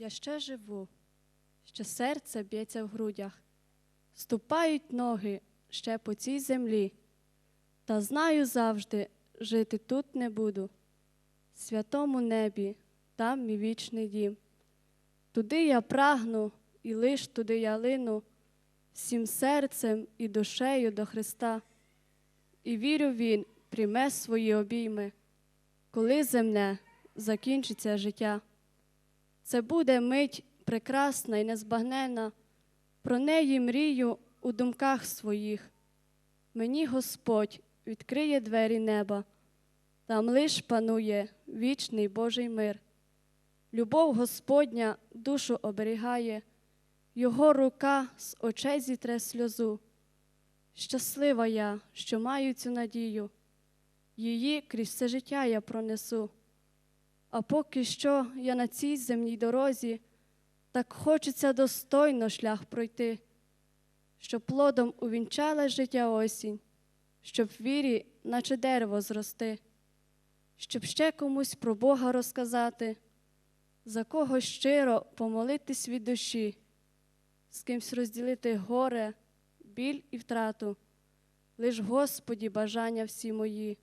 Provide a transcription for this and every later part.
Я ще живу, ще серце б'ється в грудях, ступають ноги ще по цій землі, та знаю завжди, жити тут не буду. В святому небі, там мій вічний дім. Туди я прагну, і лиш туди я лину, всім серцем і душею до Христа. І вірю, Він прийме свої обійми, коли земне закінчиться життя. Це буде мить прекрасна і незбагнена, про неї мрію у думках своїх. Мені Господь відкриє двері неба, там лиш панує вічний Божий мир. Любов Господня душу оберігає, Його рука з очей зітре сльозу. Щаслива я, що маю цю надію, її крізь все життя я пронесу. А поки що я на цій земній дорозі, так хочеться достойно шлях пройти, щоб плодом увінчала життя осінь, щоб в вірі, наче дерево зрости, щоб ще комусь про Бога розказати, за кого щиро помолитись від душі, з кимсь розділити горе, біль і втрату, лиш Господі бажання всі мої.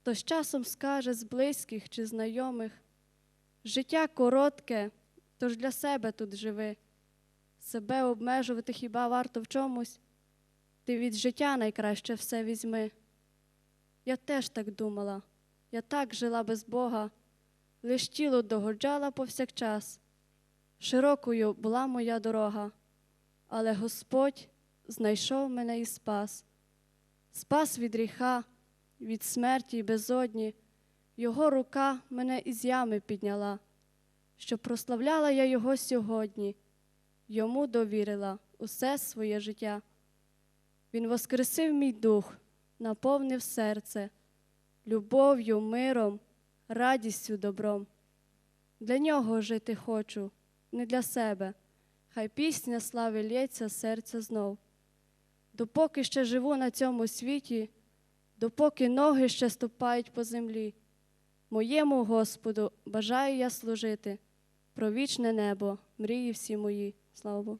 Хто з часом скаже з близьких чи знайомих, життя коротке, тож для себе тут живи. Себе обмежувати хіба варто в чомусь, ти від життя найкраще все візьми. Я теж так думала, я так жила без Бога, лиш тіло догоджала повсякчас. Широкою була моя дорога, але Господь знайшов мене і спас, спас від гріха, від смерті й безодні, Його рука мене із ями підняла, що прославляла я Його сьогодні, йому довірила усе своє життя. Він воскресив мій дух, наповнив серце любов'ю, миром, радістю, добром. Для нього жити хочу, не для себе. Хай пісня слави лється серця знов. Допоки ще живу на цьому світі, допоки ноги ще ступають по землі, моєму Господу бажаю я служити, про вічне небо, мрії всі мої. Слава Богу.